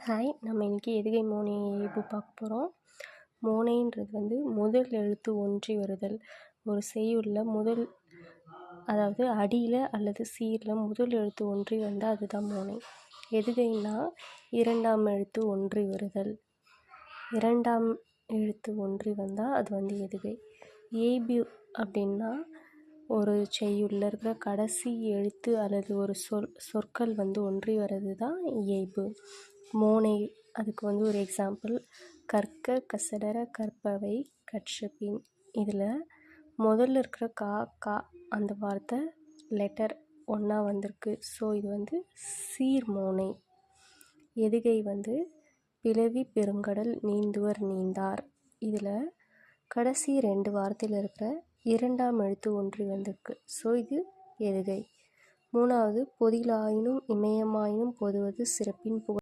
Hi நம்ம இன்றைக்கி எதுகை மோனை இப்போ பார்க்க போகிறோம் மோனைன்றது வந்து முதல் எழுத்து ஒன்றி வருதல். ஒரு செய்யுள்ள முதல் அதாவது அடியில் அல்லது சீரில் முதல் எழுத்து ஒன்றி வந்தால் அதுதான் மோனை. எதுகைன்னா இரண்டாம் எழுத்து ஒன்றி வருதல். இரண்டாம் எழுத்து ஒன்றி வந்தால் அது வந்து எதுகை. ஏபி அப்படின்னா ஒரு செய்யுளில் இருக்கிற கடைசி எழுத்து அல்லது ஒரு சொல் சொற்கள் வந்து ஒன்றி வர்றது தான் இயைபு. மோனை அதுக்கு வந்து ஒரு எக்ஸாம்பிள் கற்க கசடர கற்பவை கற்றபின் இதில் முதல்ல இருக்கிற கா கா அந்த வார்த்தை லெட்டர் ஒன்றா வந்திருக்கு. ஸோ இது வந்து சீர்மோனை எதுகை வந்து பிளவி பெருங்கடல் நீந்துவர் நீந்தார். இதில் கடைசி ரெண்டு வார்த்தையில் இருக்கிற இரண்டாம் எழுத்து ஒன்றி வந்திருக்கு. ஸோ இது எதுகை மூணாவது பொதிலாயினும் இமயமாயினும் பொதுவது சிறப்பின் புகழ்